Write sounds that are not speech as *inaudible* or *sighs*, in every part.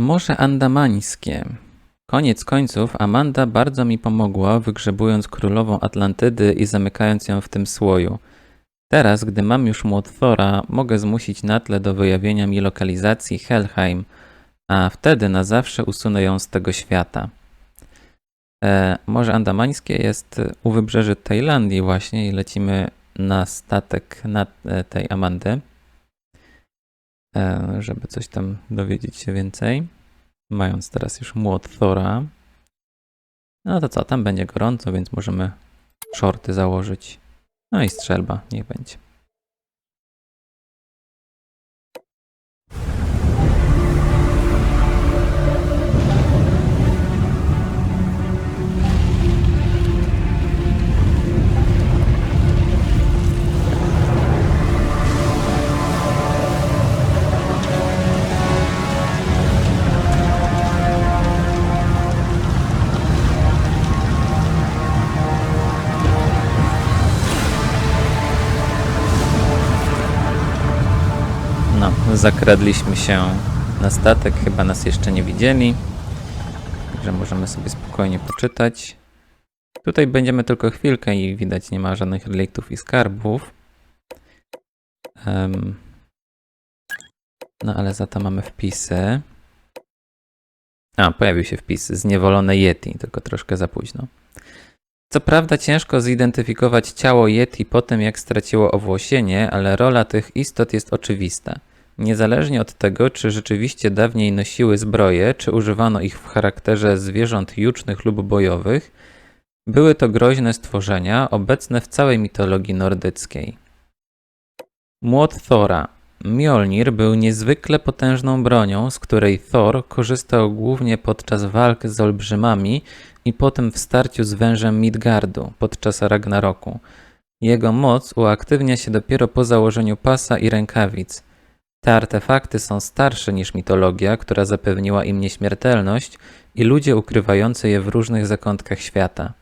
Morze Andamańskie. Koniec końców Amanda bardzo mi pomogła, wygrzebując królową Atlantydy i zamykając ją w tym słoju. Teraz, gdy mam już młot Thora, mogę zmusić Natle do wyjawienia mi lokalizacji Helheim, a wtedy na zawsze usunę ją z tego świata. E, Morze Andamańskie jest u wybrzeży Tajlandii właśnie i lecimy na statek na e, tej Amandy, żeby coś tam dowiedzieć się więcej. Mając teraz już młot Thora. No to co, tam będzie gorąco, więc możemy shorty założyć. No i strzelba, niech będzie. Zakradliśmy się na statek, chyba nas jeszcze nie widzieli. Także możemy sobie spokojnie poczytać. Tutaj będziemy tylko chwilkę i widać nie ma żadnych reliktów i skarbów. Em, no ale za to mamy wpisy. A, pojawił się wpis zniewolone Yeti, tylko troszkę za późno. Co prawda ciężko zidentyfikować ciało Yeti po tym, jak straciło owłosienie, ale rola tych istot jest oczywista. Niezależnie od tego, czy rzeczywiście dawniej nosiły zbroje, czy używano ich w charakterze zwierząt jucznych lub bojowych, były to groźne stworzenia obecne w całej mitologii nordyckiej. Młot Thora. Mjolnir był niezwykle potężną bronią, z której Thor korzystał głównie podczas walk z olbrzymami i potem w starciu z wężem Midgardu podczas Ragnaroku. Jego moc uaktywnia się dopiero po założeniu pasa i rękawic. Te artefakty są starsze niż mitologia, która zapewniła im nieśmiertelność i ludzie ukrywający je w różnych zakątkach świata.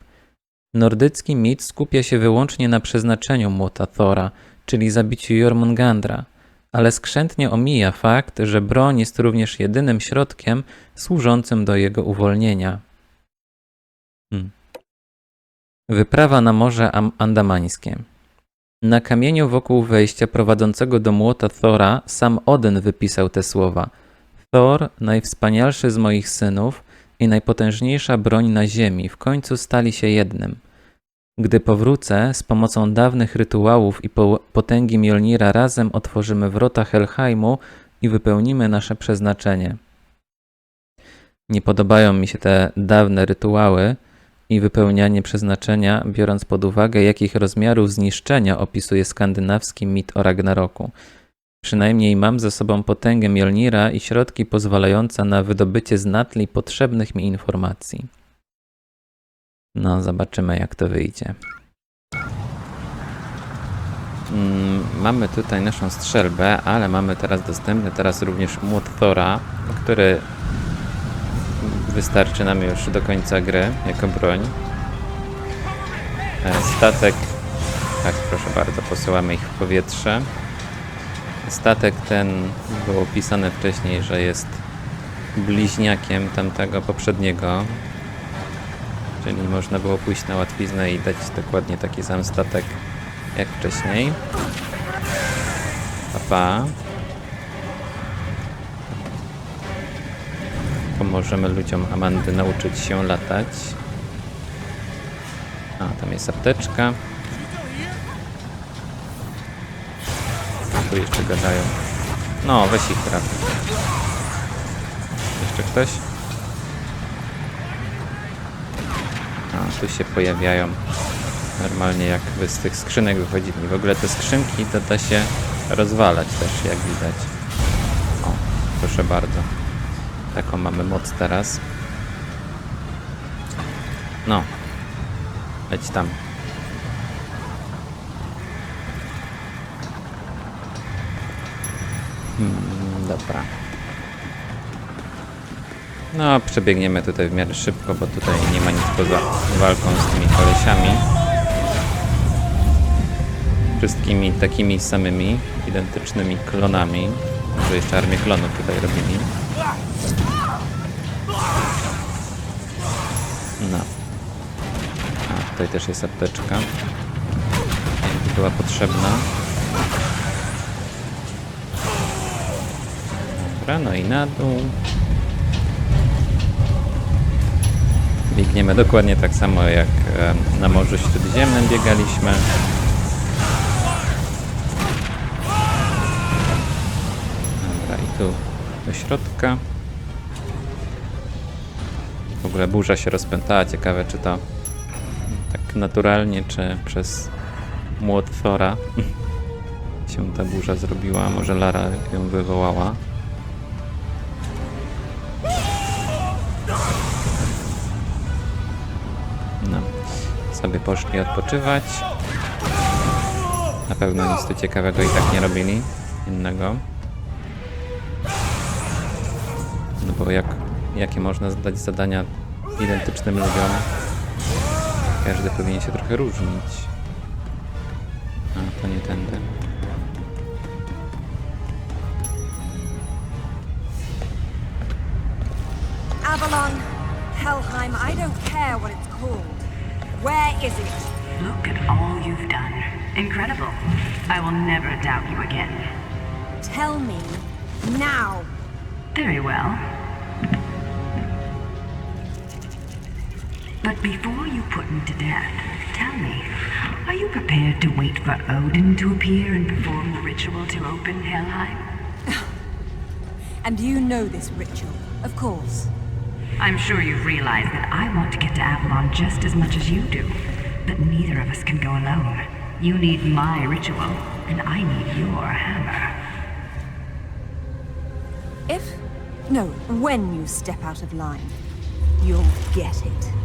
Nordycki mit skupia się wyłącznie na przeznaczeniu młota Thora, czyli zabiciu Jormungandra, ale skrzętnie omija fakt, że broń jest również jedynym środkiem służącym do jego uwolnienia. Hmm. Wyprawa na Morze Am- Andamańskie. Na kamieniu wokół wejścia prowadzącego do młota Thora sam Odyn wypisał te słowa. Thor, najwspanialszy z moich synów i najpotężniejsza broń na ziemi, w końcu stali się jednym. Gdy powrócę, z pomocą dawnych rytuałów i po potęgi Mjolnira razem otworzymy wrota Helheimu i wypełnimy nasze przeznaczenie. Nie podobają mi się te dawne rytuały, i wypełnianie przeznaczenia, biorąc pod uwagę, jakich rozmiarów zniszczenia opisuje skandynawski mit o Ragnaroku. Przynajmniej mam ze sobą potęgę Mjolnira i środki pozwalające na wydobycie z natli potrzebnych mi informacji. No, zobaczymy jak to wyjdzie. Mm, mamy tutaj naszą strzelbę, ale mamy teraz dostępny teraz również młot Thora, który wystarczy nam już do końca gry jako broń. E, Statek, tak proszę bardzo, posyłamy ich w powietrze. Statek ten było opisane wcześniej, że jest bliźniakiem tamtego poprzedniego. Czyli można było pójść na łatwiznę i dać dokładnie taki sam statek jak wcześniej. Pa, pa. Pomożemy ludziom Amandy nauczyć się latać. A, tam jest apteczka. Tu jeszcze gadają. No, weź ich trafi. Jeszcze ktoś? A, tu się pojawiają. Normalnie jak z tych skrzynek wychodzili. W ogóle te skrzynki to da się rozwalać też, jak widać. O, proszę bardzo. Taką mamy moc teraz. No. Leć tam. Hmm, dobra. No, przebiegniemy tutaj w miarę szybko, bo tutaj nie ma nic poza walką z tymi kolesiami. Wszystkimi takimi samymi, identycznymi klonami. Może jeszcze armię klonów tutaj robili. No. A, tutaj też jest apteczka. Była potrzebna. Dobra, no i na dół. Biegniemy dokładnie tak samo jak na Morzu Śródziemnym biegaliśmy. Dobra, i tu do środka. W ogóle burza się rozpętała. Ciekawe, czy to tak naturalnie, czy przez młot Thora *laughs* się ta burza zrobiła. Może Lara ją wywołała. No, sobie poszli odpoczywać. Na pewno nic tu ciekawego i tak nie robili innego. Bo jak, jakie można zadać zadania identycznym ludziom? Każdy powinien się trochę różnić. A, to nie tędy. Avalon, Helheim, I don't care what it's called. Where is it? Look at all you've done. Incredible. I will never doubt you again. Tell me now. Very well. But before you put me to death, tell me, are you prepared to wait for Odin to appear and perform the ritual to open Helheim? *sighs* And you know this ritual, of course. I'm sure you've realized that I want to get to Avalon just as much as you do. But neither of us can go alone. You need my ritual, and I need your hammer. If, no, when you step out of line, you'll get it.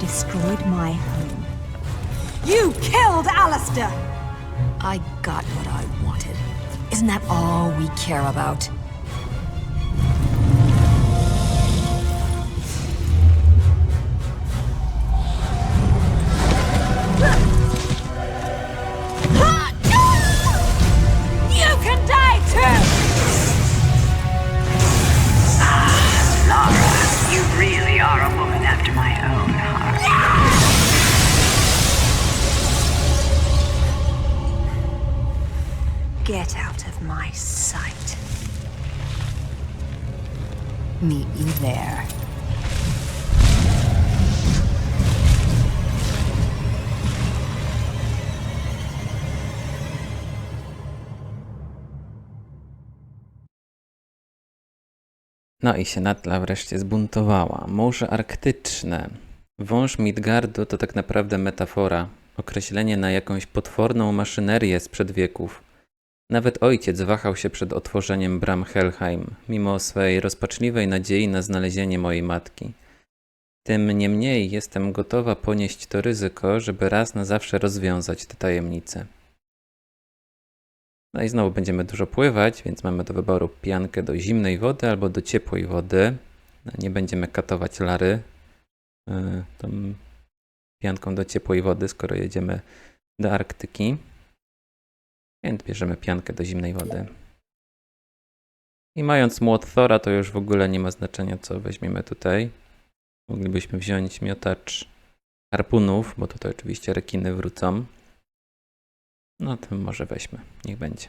Destroyed my home. You killed Alistair! I got what I wanted. Isn't that all we care about? No i się Natla wreszcie zbuntowała. Morze Arktyczne. Wąż Midgardu to tak naprawdę metafora, określenie na jakąś potworną maszynerię sprzed wieków. Nawet ojciec wahał się przed otworzeniem bram Helheim, mimo swej rozpaczliwej nadziei na znalezienie mojej matki. Tym niemniej jestem gotowa ponieść to ryzyko, żeby raz na zawsze rozwiązać tę tajemnicę. No i znowu będziemy dużo pływać, więc mamy do wyboru piankę do zimnej wody albo do ciepłej wody. No, Nie będziemy katować Lary yy, tą pianką do ciepłej wody, skoro jedziemy do Arktyki. Więc bierzemy piankę do zimnej wody. I mając młot Thora, to już w ogóle nie ma znaczenia, co weźmiemy tutaj. Moglibyśmy wziąć miotacz harpunów, bo tutaj oczywiście rekiny wrócą. No to może weźmy, niech będzie.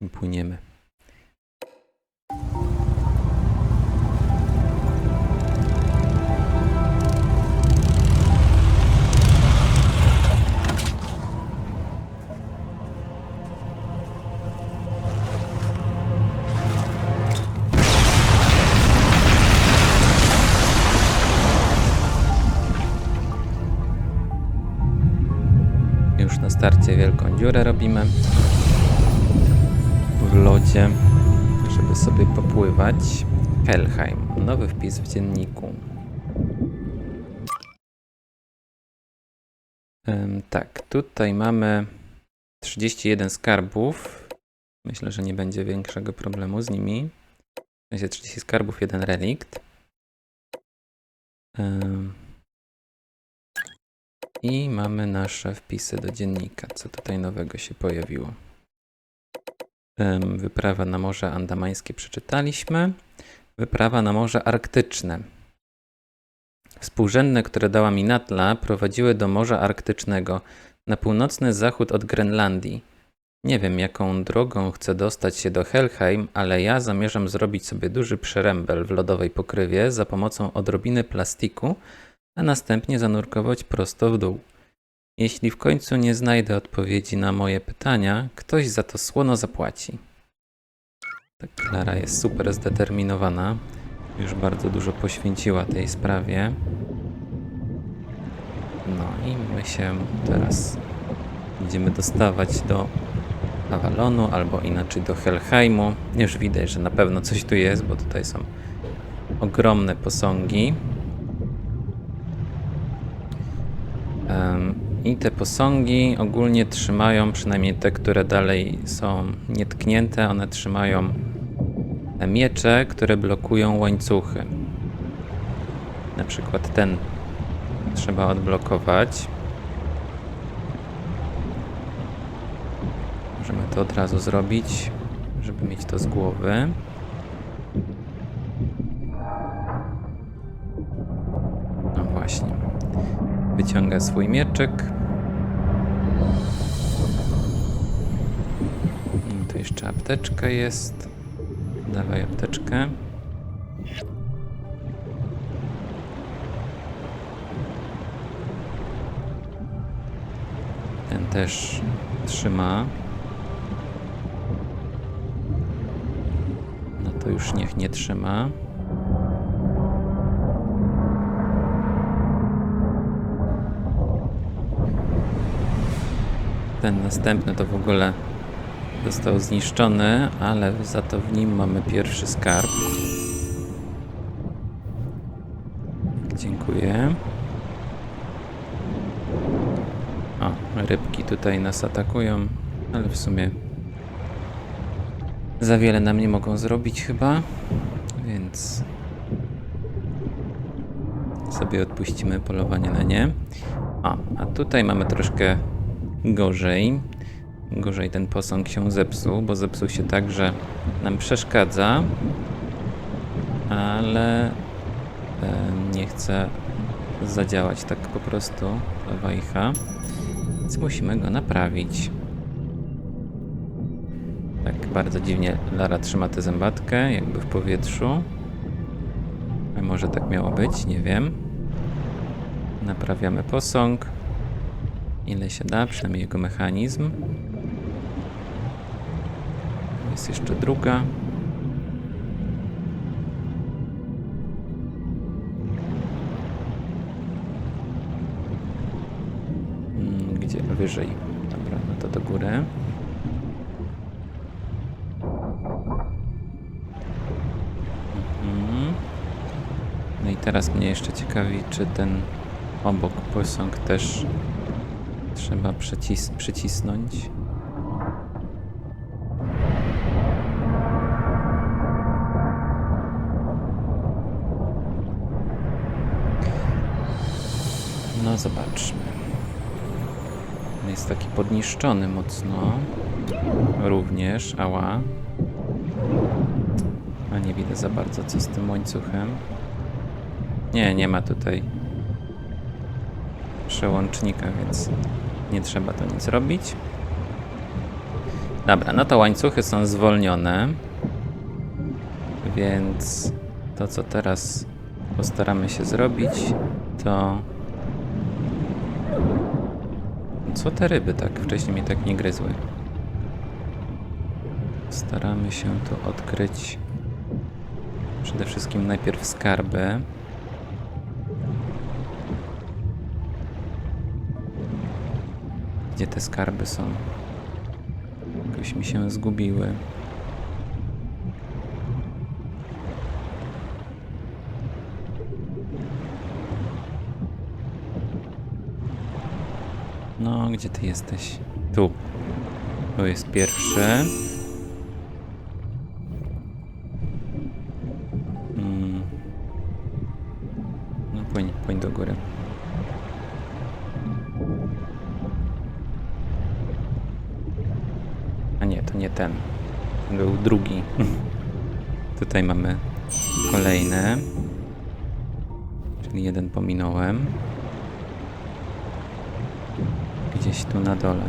I płyniemy. Wielką dziurę robimy w lodzie, żeby sobie popływać. Helheim, nowy wpis w dzienniku. Tak, tutaj mamy 31 skarbów. Myślę, że nie będzie większego problemu z nimi. W sensie 30 skarbów, jeden relikt. I mamy nasze wpisy do dziennika. Co tutaj nowego się pojawiło? Wyprawa na Morze Andamańskie przeczytaliśmy. Wyprawa na Morze Arktyczne. Współrzędne, które dała mi Natla, prowadziły do Morza Arktycznego, na północny zachód od Grenlandii. Nie wiem, jaką drogą chcę dostać się do Helheim, ale ja zamierzam zrobić sobie duży przerębel w lodowej pokrywie za pomocą odrobiny plastiku, a następnie zanurkować prosto w dół. Jeśli w końcu nie znajdę odpowiedzi na moje pytania, ktoś za to słono zapłaci. Ta Klara jest super zdeterminowana. Już bardzo dużo poświęciła tej sprawie. No i my się teraz będziemy dostawać do Avalonu, albo inaczej do Helheimu. Już widać, że na pewno coś tu jest, bo tutaj są ogromne posągi. I te posągi ogólnie trzymają, przynajmniej te, które dalej są nietknięte, one trzymają miecze, które blokują łańcuchy. Na przykład ten trzeba odblokować. Możemy to od razu zrobić, żeby mieć to z głowy. Wyciąga swój mieczyk. I tu jeszcze apteczka jest. Dawaj apteczkę. Ten też trzyma. No to już niech nie trzyma. Ten następny to w ogóle został zniszczony, ale za to w nim mamy pierwszy skarb. Dziękuję. O, rybki tutaj nas atakują, ale w sumie za wiele nam nie mogą zrobić chyba, więc sobie odpuścimy polowanie na nie. O, a tutaj mamy troszkę gorzej. Gorzej ten posąg się zepsuł, bo zepsuł się tak, że nam przeszkadza, ale e, nie chce zadziałać tak po prostu wajcha, więc musimy go naprawić. Tak bardzo dziwnie Lara trzyma tę zębatkę, jakby w powietrzu. Może tak miało być, nie wiem. Naprawiamy posąg. Ile się da, przynajmniej jego mechanizm. Jest jeszcze druga. Mm, Gdzie? Wyżej. Dobra, no to do góry. Mhm. No i teraz mnie jeszcze ciekawi, czy ten obok posąg też trzeba przycis przycisnąć. No zobaczmy. Jest taki podniszczony mocno. Również, ała. A nie widzę za bardzo co z tym łańcuchem. Nie, nie ma tutaj przełącznika, więc nie trzeba to nic robić. Dobra, no to łańcuchy są zwolnione. Więc to, co teraz postaramy się zrobić, to. Co te ryby tak wcześniej mnie tak nie gryzły? Staramy się tu odkryć przede wszystkim najpierw skarby. Gdzie te skarby są? Jakoś mi się zgubiły. No, gdzie ty jesteś? Tu. Tu jest pierwszy. Mm. No, płyń, płyń do góry. Ten. Był drugi. *laughs* Tutaj mamy kolejny. Czyli jeden pominąłem. Gdzieś tu na dole.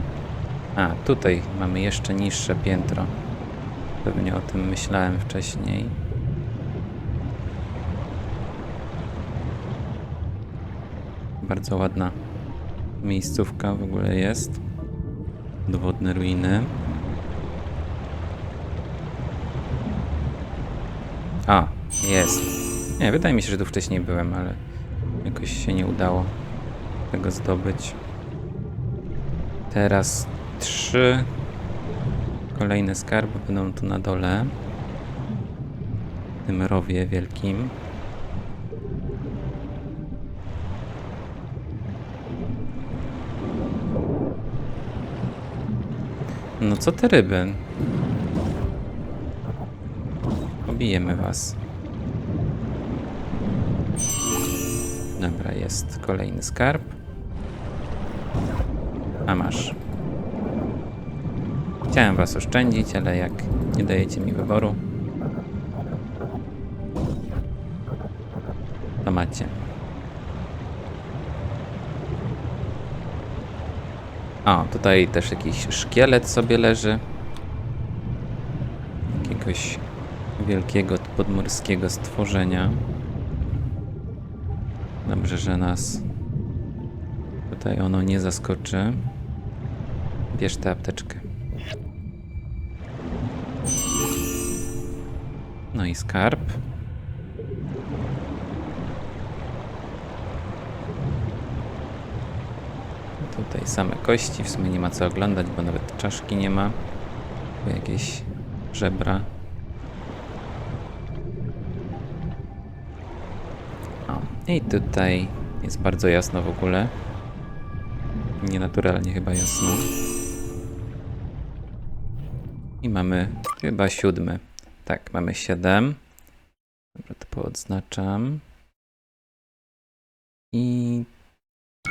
A, tutaj mamy jeszcze niższe piętro. Pewnie o tym myślałem wcześniej. Bardzo ładna miejscówka w ogóle jest. Podwodne ruiny. A, jest. Nie, wydaje mi się, że tu wcześniej byłem, ale jakoś się nie udało tego zdobyć. Teraz trzy kolejne skarby będą tu na dole. W tym rowie wielkim. No co te ryby? Pobijemy was. Dobra, jest kolejny skarb. A masz. Chciałem was oszczędzić, ale jak nie dajecie mi wyboru, to macie. O, tutaj też jakiś szkielet sobie leży. Jakiegoś wielkiego podmorskiego stworzenia. Dobrze, że nas tutaj ono nie zaskoczy. Bierz tę apteczkę. No i skarb. Tutaj same kości, w sumie nie ma co oglądać, bo nawet czaszki nie ma. Tu jakieś żebra. I tutaj jest bardzo jasno w ogóle. Nienaturalnie chyba jasno. I mamy chyba siódmy. Tak, mamy siedem. Dobra, to poodznaczam. I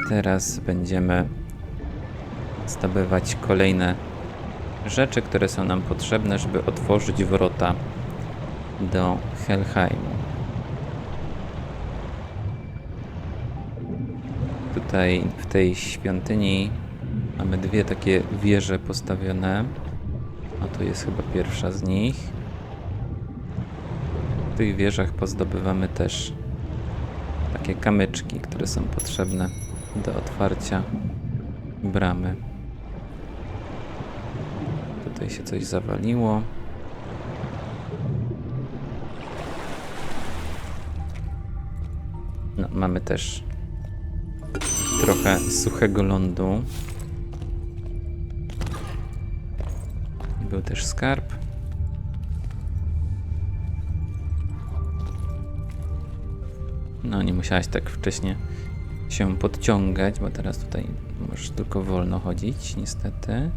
teraz będziemy zdobywać kolejne rzeczy, które są nam potrzebne, żeby otworzyć wrota do Helheimu. Tutaj w tej świątyni mamy dwie takie wieże postawione. A to jest chyba pierwsza z nich. W tych wieżach pozdobywamy też takie kamyczki, które są potrzebne do otwarcia bramy. Tutaj się coś zawaliło. No, mamy też trochę suchego lądu. Był też skarb. No, nie musiałaś tak wcześnie się podciągać, bo teraz tutaj możesz tylko wolno chodzić, niestety.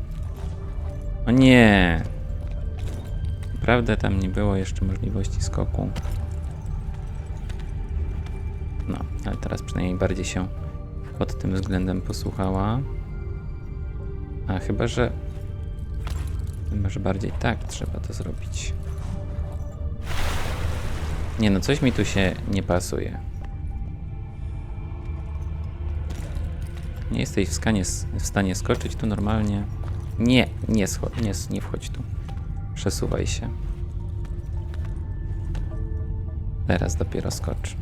O nie! Naprawdę tam nie było jeszcze możliwości skoku. No, ale teraz przynajmniej bardziej się pod tym względem posłuchała. A chyba, że. Chyba, że bardziej tak trzeba to zrobić. Nie no, coś mi tu się nie pasuje. Nie jesteś w stanie, w stanie skoczyć tu normalnie. Nie, nie, scho- nie, nie wchodź tu. Przesuwaj się. Teraz dopiero skocz.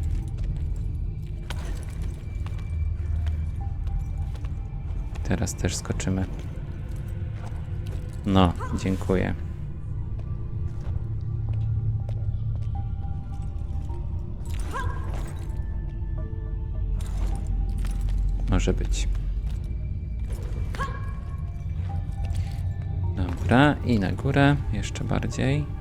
Teraz też skoczymy. No, dziękuję. Może być. Dobra, i na górę, jeszcze bardziej.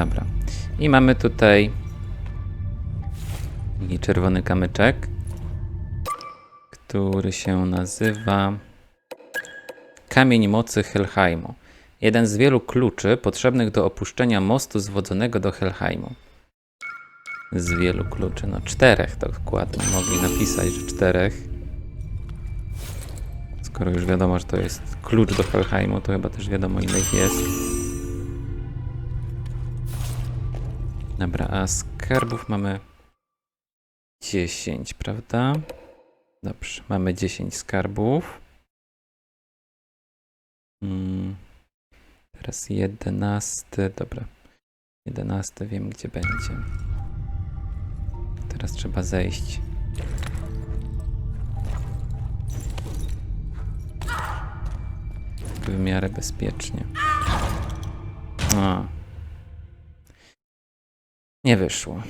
Dobra. I mamy tutaj taki czerwony kamyczek, który się nazywa Kamień Mocy Helheimu. Jeden z wielu kluczy potrzebnych do opuszczenia mostu zwodzonego do Helheimu. z wielu kluczy. No czterech to dokładnie. Mogli napisać, że czterech. Skoro już wiadomo, że to jest klucz do Helheimu, to chyba też wiadomo ile ich jest. Dobra, a skarbów mamy 10, prawda? Dobrze, mamy 10 skarbów. Mm, teraz 11, dobra. 11 wiem gdzie będzie. Teraz trzeba zejść. W miarę bezpiecznie. A. Nie wyszło.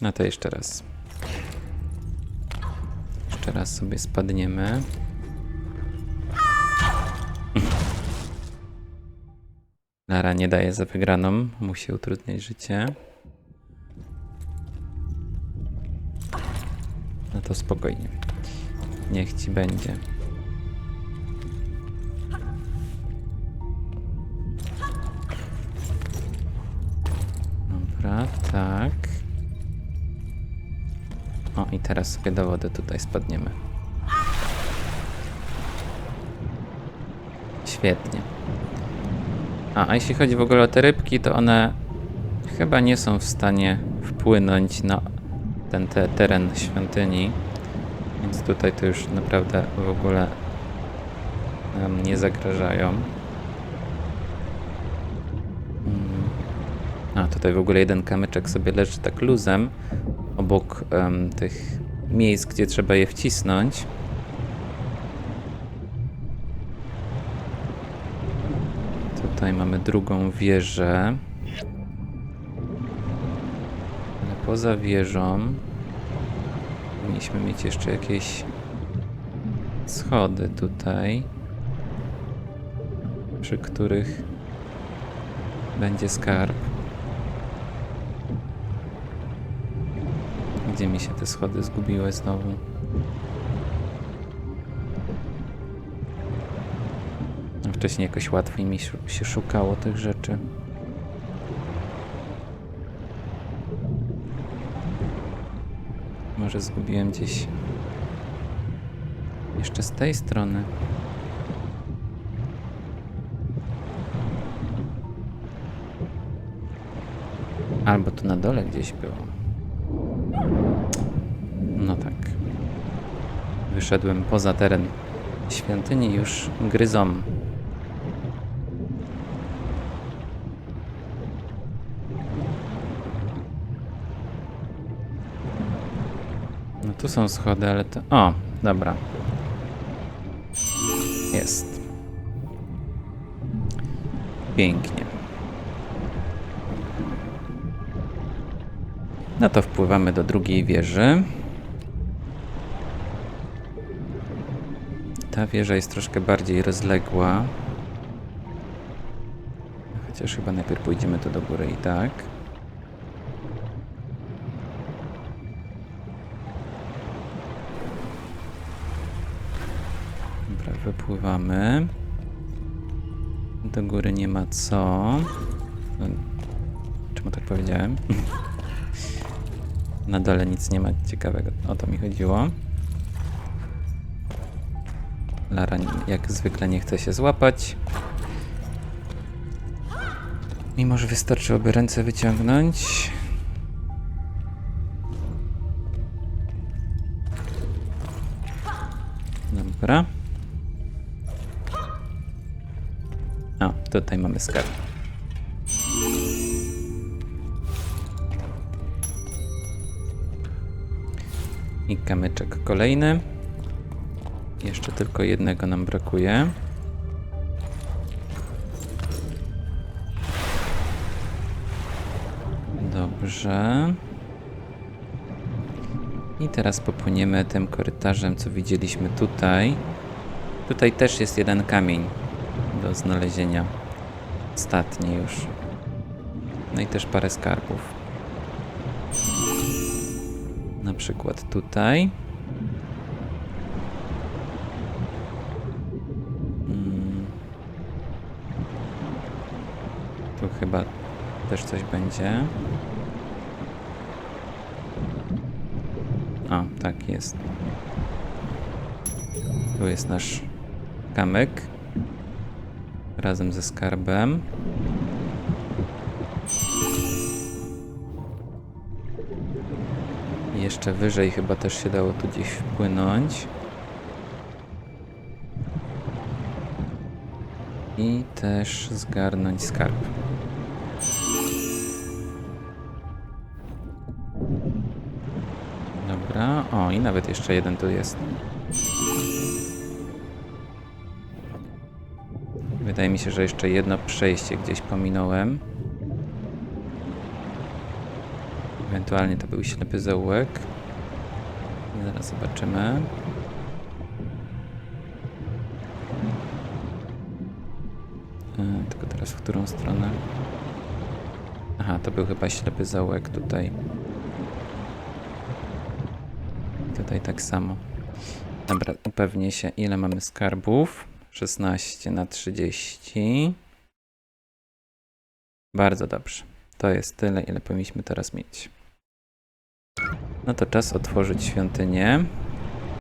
No to jeszcze raz. Jeszcze raz sobie spadniemy. Lara nie daje za wygraną, musi utrudniać życie. No to spokojnie. Niech ci będzie. Dobra, tak. O, i teraz sobie do wody tutaj spadniemy. Świetnie. A, a jeśli chodzi w ogóle o te rybki, to one chyba nie są w stanie wpłynąć na ten te, teren świątyni. Więc tutaj to już naprawdę w ogóle nam nie zagrażają. Tutaj w ogóle jeden kamyczek sobie leży tak luzem obok em, tych miejsc, gdzie trzeba je wcisnąć. Tutaj mamy drugą wieżę. Ale poza wieżą powinniśmy mieć jeszcze jakieś schody tutaj, przy których będzie skarb. Gdzie mi się te schody zgubiły znowu? No, Wcześniej jakoś łatwiej mi się szukało tych rzeczy. Może zgubiłem gdzieś jeszcze z tej strony. Albo tu na dole gdzieś było. No tak. Wyszedłem poza teren świątyni już gryzą. No tu są schody, ale to... O, dobra. Jest. Pięknie. No to wpływamy do drugiej wieży. Ta wieża jest troszkę bardziej rozległa. Chociaż chyba najpierw pójdziemy tu do góry i tak. Dobra, wypływamy. Do góry nie ma co. Czemu tak powiedziałem? *laughs* Na dole nic nie ma ciekawego. O to mi chodziło. Lara jak zwykle nie chce się złapać. Mimo, że wystarczyłoby ręce wyciągnąć. Dobra. O, tutaj mamy skarb. I kamyczek kolejny. Jeszcze tylko jednego nam brakuje. Dobrze. I teraz popłyniemy tym korytarzem, co widzieliśmy tutaj. Tutaj też jest jeden kamień do znalezienia. Ostatni już. No i też parę skarbów. Na przykład tutaj. Chyba też coś będzie. O, tak jest. Tu jest nasz kamyk. Razem ze skarbem. Jeszcze wyżej chyba też się dało tu gdzieś wpłynąć. I też zgarnąć skarb. Dobra, o i nawet jeszcze jeden tu jest. Wydaje mi się, że jeszcze jedno przejście gdzieś pominąłem. Ewentualnie to był ślepy zaułek. Zaraz zobaczymy. E, Tylko teraz w którą stronę? Aha, to był chyba ślepy zaułek tutaj. Tutaj tak samo. Dobra, upewnię się, ile mamy skarbów. 16 na 30. Bardzo dobrze. To jest tyle, ile powinniśmy teraz mieć. No to czas otworzyć świątynię.